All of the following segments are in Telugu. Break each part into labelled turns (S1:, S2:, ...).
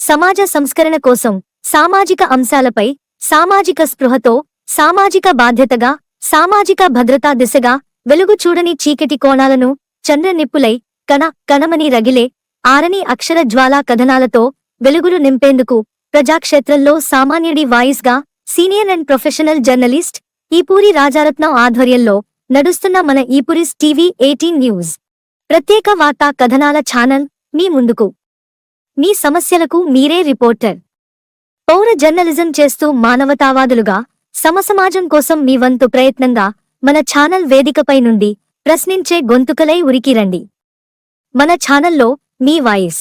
S1: సమాజ సంస్కరణ కోసం సామాజిక అంశాలపై సామాజిక స్పృహతో సామాజిక బాధ్యతగా సామాజిక భద్రతా దిశగా వెలుగు చూడని చీకటి కోణాలను చంద్ర నిప్పులై కణ కణమని రగిలే ఆరని అక్షర జ్వాలా కథనాలతో వెలుగులు నింపేందుకు ప్రజాక్షేత్రంలో సామాన్యుడి వాయిస్గా senior and professional journalist Eepuri Rajaratnam ఆధ్వర్యంలో నడుస్తున్న మన ఈపురిస్ టీవీ ఎయిటీన్ న్యూస్. ప్రత్యేక వార్తా కథనాల ఛానల్ మీ ముందుకు. మీ సమస్యలకు మీరే రిపోర్టర్. పౌర జర్నలిజం చేస్తూ మానవతావాదులుగా సమసమాజం కోసం మీ వంతు ప్రయత్నంగా మన ఛానల్ వేదికపై నుండి ప్రశ్నించే గొంతుకలై ఉరికిరండి మన ఛానల్లో మీ వాయిస్.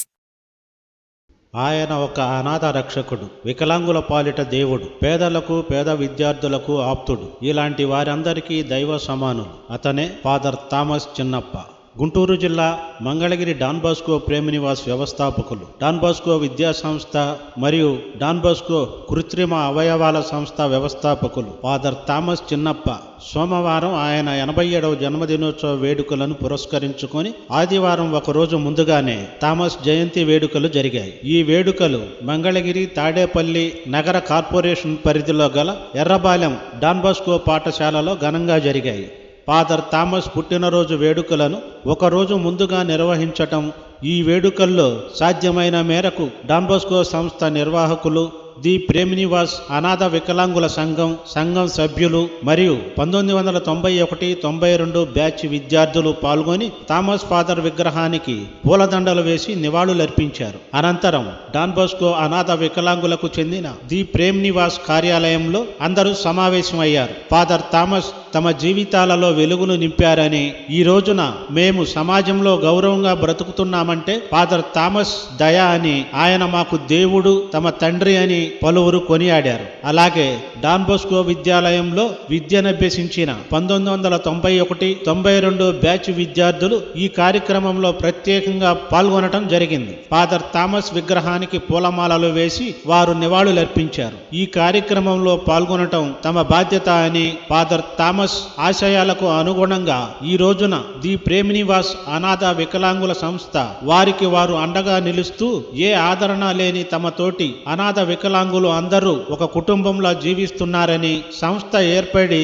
S2: ఆయన ఒక అనాథ రక్షకుడు వికలాంగుల పాలిట దేవుడు పేదలకు పేద విద్యార్థులకు ఆప్తుడు. ఇలాంటి వారందరికీ దైవ సమానులు. అతనే ఫాదర్ థామస్ చిన్నప్ప. గుంటూరు జిల్లా మంగళగిరి డాన్ బాస్కో ప్రేమినివాస్ వ్యవస్థాపకులు. డాన్ బాస్కో విద్యా సంస్థ మరియు డాన్ బాస్కో కృత్రిమ అవయవాల సంస్థ వ్యవస్థాపకులు. ఫాదర్ థామస్ చిన్నప్ప సోమవారం ఆయన ఎనభై ఏడవ జన్మదినోత్సవ వేడుకలను పురస్కరించుకొని ఆదివారం ఒక రోజు ముందుగానే థామస్ జయంతి వేడుకలు జరిగాయి. ఈ వేడుకలు మంగళగిరి తాడేపల్లి నగర కార్పొరేషన్ పరిధిలో గల ఎర్రబాలెం డాన్ బాస్కో పాఠశాలలో ఘనంగా జరిగాయి. ఫాదర్ థామస్ పుట్టినరోజు వేడుకలను ఒక రోజు ముందుగా నిర్వహించటం ఈ వేడుకల్లో సాధ్యమైన మేరకు డాంబోస్కో సంస్థ నిర్వాహకులు ది ప్రేమినివాస్ అనాథ వికలాంగుల సంఘం సంఘం సభ్యులు మరియు పంతొమ్మిది వందల తొంభై ఒకటి తొంభై రెండు బ్యాచ్ విద్యార్థులు పాల్గొని థామస్ ఫాదర్ విగ్రహానికి పూలదండలు వేసి నివాళులర్పించారు. అనంతరం డాన్ బోస్కో అనాథ వికలాంగులకు చెందిన ది ప్రేమినివాస్ కార్యాలయంలో అందరూ సమావేశమయ్యారు. ఫాదర్ థామస్ తమ జీవితాలలో వెలుగును నింపారని ఈ రోజున మేము సమాజంలో గౌరవంగా బ్రతుకుతున్నామంటే ఫాదర్ థామస్ దయ అని ఆయన మాకు దేవుడు తమ తండ్రి అని పలువురు కొనియాడారు. అలాగే డాన్బోస్కో విద్యాలయంలో విద్యనభ్యసించిన పంతొమ్మిది వందల తొంభై ఒకటి తొంభై రెండు బ్యాచ్ విద్యార్థులు ఈ కార్యక్రమంలో ప్రత్యేకంగా పాల్గొనటం జరిగింది. ఫాదర్ థామస్ విగ్రహానికి పూలమాలలు వేసి వారు నివాళులర్పించారు. ఈ కార్యక్రమంలో పాల్గొనటం తమ బాధ్యత అని ఫాదర్ థామస్ ఆశయాలకు అనుగుణంగా ఈ రోజున ది ప్రేమినివాస్ అనాథ వికలాంగుల సంస్థ వారికి వారు అండగా నిలుస్తూ ఏ ఆదరణ లేని తమ తోటి అనాథ వికలాంగులు అందరూ ఒక కుటుంబంలో జీవిస్తున్నారని సంస్థ ఏర్పడి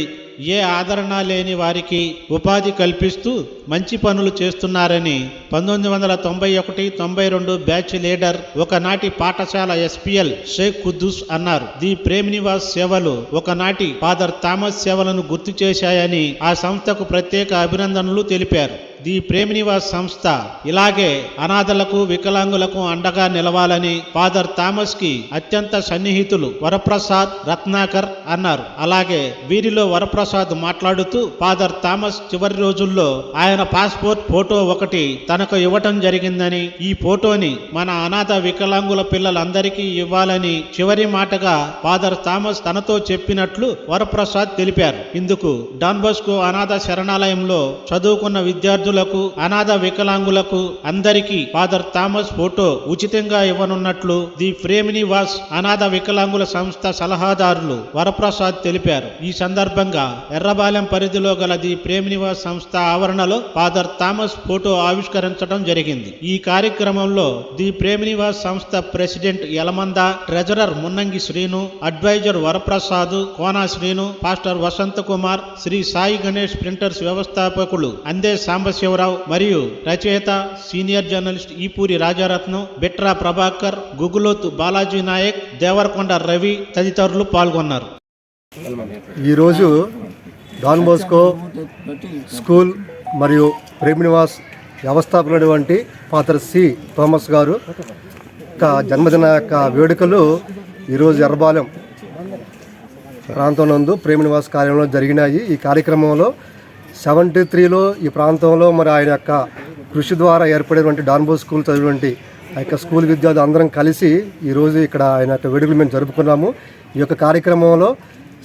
S2: ఏ ఆదరణ లేని వారికి ఉపాధి కల్పిస్తూ మంచి పనులు చేస్తున్నారని పంతొమ్మిది వందల తొంభై ఒకటి తొంభై రెండు బ్యాచ్ లీడర్ ఒకనాటి పాఠశాల ఎస్పిఎల్ షేక్ కుద్దూస్ అన్నారు. ది ప్రేమ్ నివాస్ సేవలు ఒకనాటి ఫాదర్ థామస్ సేవలను గుర్తు చేశాయని ఆ సంస్థకు ప్రత్యేక అభినందనలు తెలిపారు. ది ప్రేమినివాస్ సంస్థ ఇలాగే అనాథలకు వికలాంగులకు అండగా నిలవాలని ఫాదర్ థామస్కి అత్యంత సన్నిహితులు వరప్రసాద్ రత్నాకర్ అన్నారు. అలాగే వీరిలో వరప్రసాద్ మాట్లాడుతూ ఫాదర్ థామస్ చివరి రోజుల్లో ఆయన పాస్పోర్ట్ ఫోటో ఒకటి తనకు ఇవ్వటం జరిగిందని ఈ ఫోటోని మన అనాథ వికలాంగుల పిల్లలందరికీ ఇవ్వాలని చివరి మాటగా ఫాదర్ థామస్ తనతో చెప్పినట్లు వరప్రసాద్ తెలిపారు. ఇందుకు డాన్బోస్కో అనాథ శరణాలయంలో చదువుకున్న విద్యార్థులు విద్యార్థులకు అనాథ వికలాంగులకు అందరికీ ఫాదర్ థామస్ ఫోటో ఉచితంగా ఇవ్వనున్నట్లు ది ప్రేమిని వాస్ అనాథ వికలాంగుల సంస్థ సలహాదారులు వరప్రసాద్ తెలిపారు. ఈ సందర్భంగా ఎర్రబాలెం పరిధిలో గల ది ప్రేమినివాస్ సంస్థ ఆవరణలో ఫాదర్ థామస్ ఫోటో ఆవిష్కరించడం జరిగింది. ఈ కార్యక్రమంలో ది ప్రేమినివాస్ సంస్థ president Yalamanda treasurer Munnangi Srinu advisor Varaprasad Kona Srinu pastor Vasantha Kumar Sri Sai Ganesh printers వ్యవస్థాపకులు అందే సాంబశివరావు మరియు రచయిత సీనియర్ జర్నలిస్ట్ ఈపూరి రాజారత్నం బిట్రా ప్రభాకర్ గుగులోతు బాలాజీ నాయక్ దేవరకొండ రవి తదితరులు పాల్గొన్నారు.
S3: ఈరోజు డాన్ బోస్కో స్కూల్ మరియు ప్రేమినివాస్ వ్యవస్థాపకులైనటువంటి ఫాదర్ సి థామస్ గారు యొక్క జన్మదిన యొక్క వేడుకలు ఈరోజు ఎర్రబాలెం ప్రాంతం నందు ప్రేమినివాస్ కార్యంలో జరిగినాయి. ఈ కార్యక్రమంలో సెవెంటీ త్రీలో ఈ ప్రాంతంలో మరి ఆయన యొక్క కృషి ద్వారా ఏర్పడినటువంటి డాన్బో స్కూల్ చదివినటువంటి ఆ యొక్క స్కూల్ విద్యార్థులు అందరం కలిసి ఈరోజు ఇక్కడ ఆయన యొక్క వేడుకలు మేము జరుపుకున్నాము. ఈ యొక్క కార్యక్రమంలో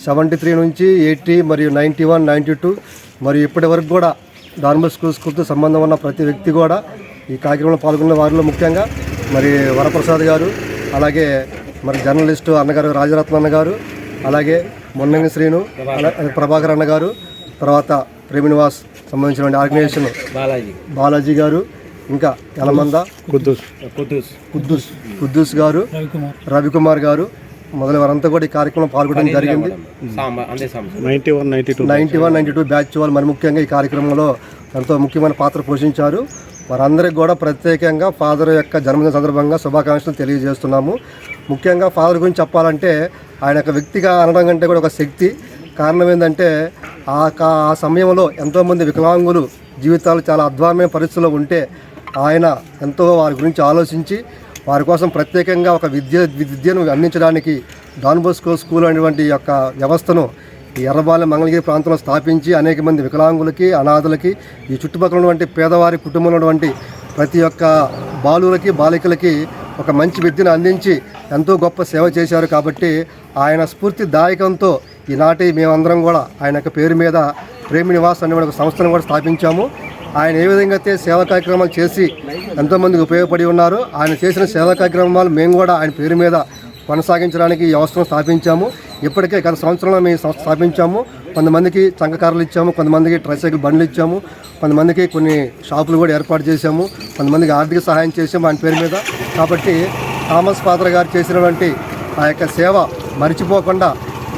S3: సెవెంటీ త్రీ నుంచి ఎయిటీ మరియు నైంటీ వన్ నైంటీ టూ మరియు ఇప్పటి వరకు కూడా డాన్బో స్కూల్ స్కూల్తో సంబంధం ఉన్న ప్రతి వ్యక్తి కూడా ఈ కార్యక్రమంలో పాల్గొన్న వారిలో ముఖ్యంగా మరి వరప్రసాద్ గారు అలాగే మరి జర్నలిస్టు అన్నగారు రాజరత్న అన్న గారు అలాగే మొన్నంగి శ్రీను ప్రభాకర్ అన్నగారు తర్వాత ప్రేమినివాస్ సంబంధించిన ఆర్గనైజేషన్
S4: బాలాజీ.
S3: బాలాజీ గారు ఇంకా యలమంద
S2: కుద్దూస్.
S3: కుద్దూస్. కుద్దూస్ గారు రవికుమార్. గారు మొదలు వారంతా కూడా ఈ కార్యక్రమం పాల్గొనడం జరిగింది.
S2: Ninety one ninety two
S3: ninety one ninety two batch వాళ్ళు మరి ముఖ్యంగా ఈ కార్యక్రమంలో ఎంతో ముఖ్యమైన పాత్ర పోషించారు. వారందరికీ కూడా ప్రత్యేకంగా ఫాదర్ యొక్క జన్మదిన సందర్భంగా శుభాకాంక్షలు తెలియజేస్తున్నాము. ముఖ్యంగా ఫాదర్ గురించి చెప్పాలంటే ఆయన ఒక వ్యక్తిగా అనడం కంటే కూడా ఒక శక్తి. కారణం ఏంటంటే ఆ కా- ఆ సమయంలో ఎంతోమంది వికలాంగులు జీవితాలు చాలా అధ్వానమైన పరిస్థితుల్లో ఉంటే ఆయన ఎంతో వారి గురించి ఆలోచించి వారి కోసం ప్రత్యేకంగా ఒక విద్య విద్యను అందించడానికి డాన్ బోస్కో స్కూల్ అనేటువంటి యొక్క వ్యవస్థను ఈ ఎర్రబాలెం మంగళగిరి ప్రాంతంలో స్థాపించి అనేక మంది వికలాంగులకి అనాథులకి ఈ చుట్టుపక్కల ఉన్నటువంటి పేదవారి కుటుంబంలో ఉన్నటువంటి ప్రతి ఒక్క బాలులకి బాలికలకి ఒక మంచి విద్యను అందించి ఎంతో గొప్ప సేవ చేశారు కాబట్టి ఆయన స్ఫూర్తి దాయకంతో ఈనాటి మేమందరం కూడా ఆయన యొక్క పేరు మీద ప్రేమ నివాస్ అనే ఒక సంస్థను కూడా స్థాపించాము. ఆయన ఏ విధంగా అయితే సేవా కార్యక్రమాలు చేసి ఎంతోమందికి ఉపయోగపడి ఉన్నారు ఆయన చేసిన సేవా కార్యక్రమాలు మేము కూడా ఆయన పేరు మీద కొనసాగించడానికి ఈ వ్యవస్థను స్థాపించాము. ఇప్పటికే గత సంవత్సరంలో మేము సంస్థ స్థాపించాము. కొంతమందికి చంకకారులు ఇచ్చాము కొంతమందికి ట్రైసైకిల్ బండ్లు ఇచ్చాము కొంతమందికి కొన్ని షాపులు కూడా ఏర్పాటు చేశాము కొంతమందికి ఆర్థిక సహాయం చేసాము ఆయన పేరు మీద. కాబట్టి థామస్ ఫాదర్ గారు చేసినటువంటి ఆ యొక్క సేవ మరిచిపోకుండా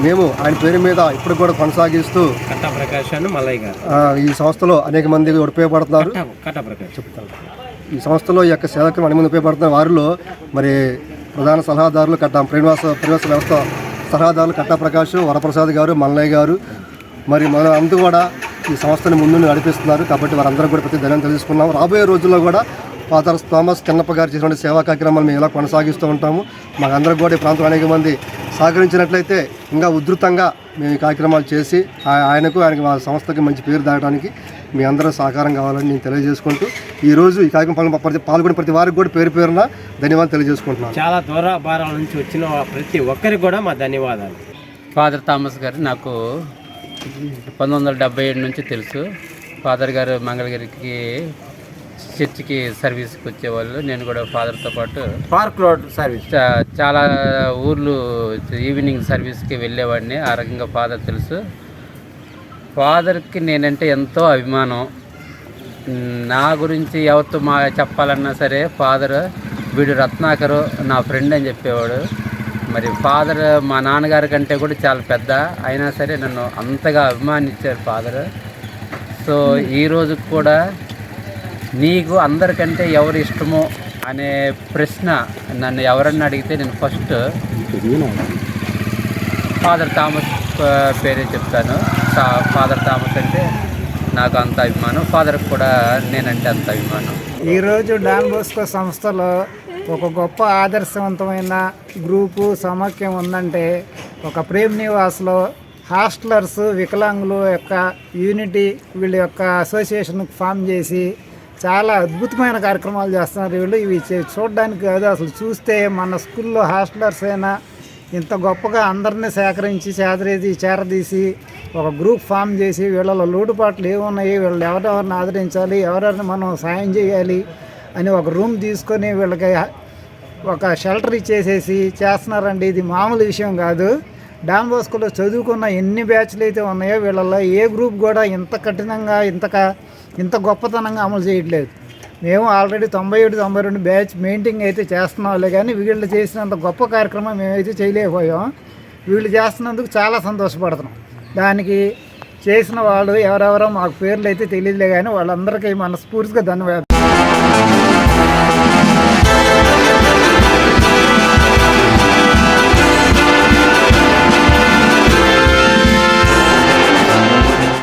S3: మేము ఆయన పేరు మీద ఇప్పుడు కూడా కొనసాగిస్తూ
S4: కట్టా మల్లయ్య గారు.
S3: ఈ సంస్థలో అనేక మంది ఉపయోగపడుతున్నారు.
S4: కట్టా- ప్రకాష్.
S3: ఈ సంస్థలో ఈ యొక్క సేవకు అనేక మంది ఉపయోగపడుతున్న వారిలో మరి ప్రధాన సలహాదారులు కట్టా శ్రీనివాస శ్రీనివాస వ్యవస్థ సలహాదారులు కట్టా ప్రకాష్ వరప్రసాద్ గారు మల్లయ్య గారు. మరి మన అందరూ కూడా ఈ సంస్థని ముందు నడిపిస్తున్నారు. కాబట్టి వారందరూ కూడా ప్రతి ధన్యం తెలుసుకున్నాం. రాబోయే రోజుల్లో కూడా ఫాదర్ థామస్ చెన్నప్ప గారు చేసిన సేవా కార్యక్రమాలు మేము ఇలా కొనసాగిస్తూ ఉంటాము మాకందరికి కూడా ఈ ప్రాంతం అనేక మంది సహకరించినట్లయితే ఇంకా ఉధృతంగా మేము ఈ కార్యక్రమాలు చేసి ఆ- ఆయనకు ఆయనకు మా సంస్థకి మంచి పేరు దాటడానికి మీ అందరూ సహకారం కావాలని నేను తెలియజేసుకుంటూ ఈరోజు ఈ కార్యక్రమం ప్రతి పాల్గొన్న ప్రతి వారికి కూడా పేరు పేరున ధన్యవాదాలు తెలియజేసుకుంటున్నాను.
S4: చాలా దూర భారాల నుంచి వచ్చిన ప్రతి ఒక్కరికి కూడా మా ధన్యవాదాలు.
S5: ఫాదర్ థామస్ గారు నాకు పంతొమ్మిది వందల డెబ్బై ఏడు నుంచి తెలుసు. ఫాదర్ గారు మంగళగిరికి చర్చికి సర్వీస్కి వచ్చేవాళ్ళు నేను కూడా ఫాదర్తో పాటు
S4: పార్క్ రోడ్ సర్వీస్.
S5: చాలా ఊర్లు ఈవినింగ్ సర్వీస్కి వెళ్ళేవాడిని. ఆ రకంగా ఫాదర్ తెలుసు. ఫాదర్కి నేనంటే ఎంతో అభిమానం. నా గురించి ఎవరితో మా చెప్పాలన్నా సరే ఫాదర్ వీడు రత్నాకరు నా ఫ్రెండ్ అని చెప్పేవాడు. మరి ఫాదర్ మా నాన్నగారి కంటే కూడా చాలా పెద్ద. అయినా సరే నన్ను అంతగా అభిమానించారు ఫాదర్. సో ఈ రోజు కూడా నీకు అందరికంటే ఎవరు ఇష్టమో అనే ప్రశ్న నన్ను ఎవరన్నా అడిగితే నేను ఫస్ట్ ఫాదర్ థామస్ పేరే చెప్తాను. ఫాదర్ థామస్ అంటే నాకు అంత అభిమానం. ఫాదర్కి కూడా నేనంటే అంత అభిమానం.
S6: ఈరోజు డాన్ బోస్కో సంస్థలో ఒక గొప్ప ఆదర్శవంతమైన గ్రూపు సమాఖ్యం ఉందంటే ఒక ప్రేమ్ నివాస్లో హాస్టలర్స్ వికలాంగులు యొక్క యూనిటీ వీళ్ళ యొక్క అసోసియేషన్ ఫామ్ చేసి చాలా అద్భుతమైన కార్యక్రమాలు చేస్తున్నారు వీళ్ళు. ఇవి చూడడానికి కాదు అసలు చూస్తే మన స్కూల్లో హాస్టలర్స్ అయినా ఇంత గొప్పగా అందరినీ సేకరించి చేదరేసి చేరదీసి ఒక గ్రూప్ ఫామ్ చేసి వీళ్ళలో లోటుపాట్లు ఏమున్నాయి వీళ్ళు ఎవరెవరిని ఆదరించాలి ఎవరెవరిని మనం సాయం చేయాలి అని ఒక రూమ్ తీసుకొని వీళ్ళకి ఒక షెల్టర్ ఇచ్చేసేసి చేస్తున్నారండి. ఇది మామూలు విషయం కాదు. డాన్ బోస్కోలో చదువుకున్న ఎన్ని బ్యాచ్లు అయితే ఉన్నాయో వీళ్ళల్లో ఏ గ్రూప్ కూడా ఇంత కఠినంగా ఇంతగా ఇంత గొప్పతనంగా అమలు చేయట్లేదు. మేము ఆల్రెడీ తొంభై ఏడు తొంభై రెండు బ్యాచ్ మెయింటైన్ అయితే చేస్తున్నాంలే కానీ వీళ్ళు చేసినంత గొప్ప కార్యక్రమం మేమైతే చేయలేకపోయాం. వీళ్ళు చేస్తున్నందుకు చాలా సంతోషపడుతున్నాం. దానికి చేసిన వాళ్ళు ఎవరెవరో మాకు పేర్లు అయితే తెలియదులే కానీ వాళ్ళందరికీ మనస్ఫూర్తిగా ధన్యవాదాలు.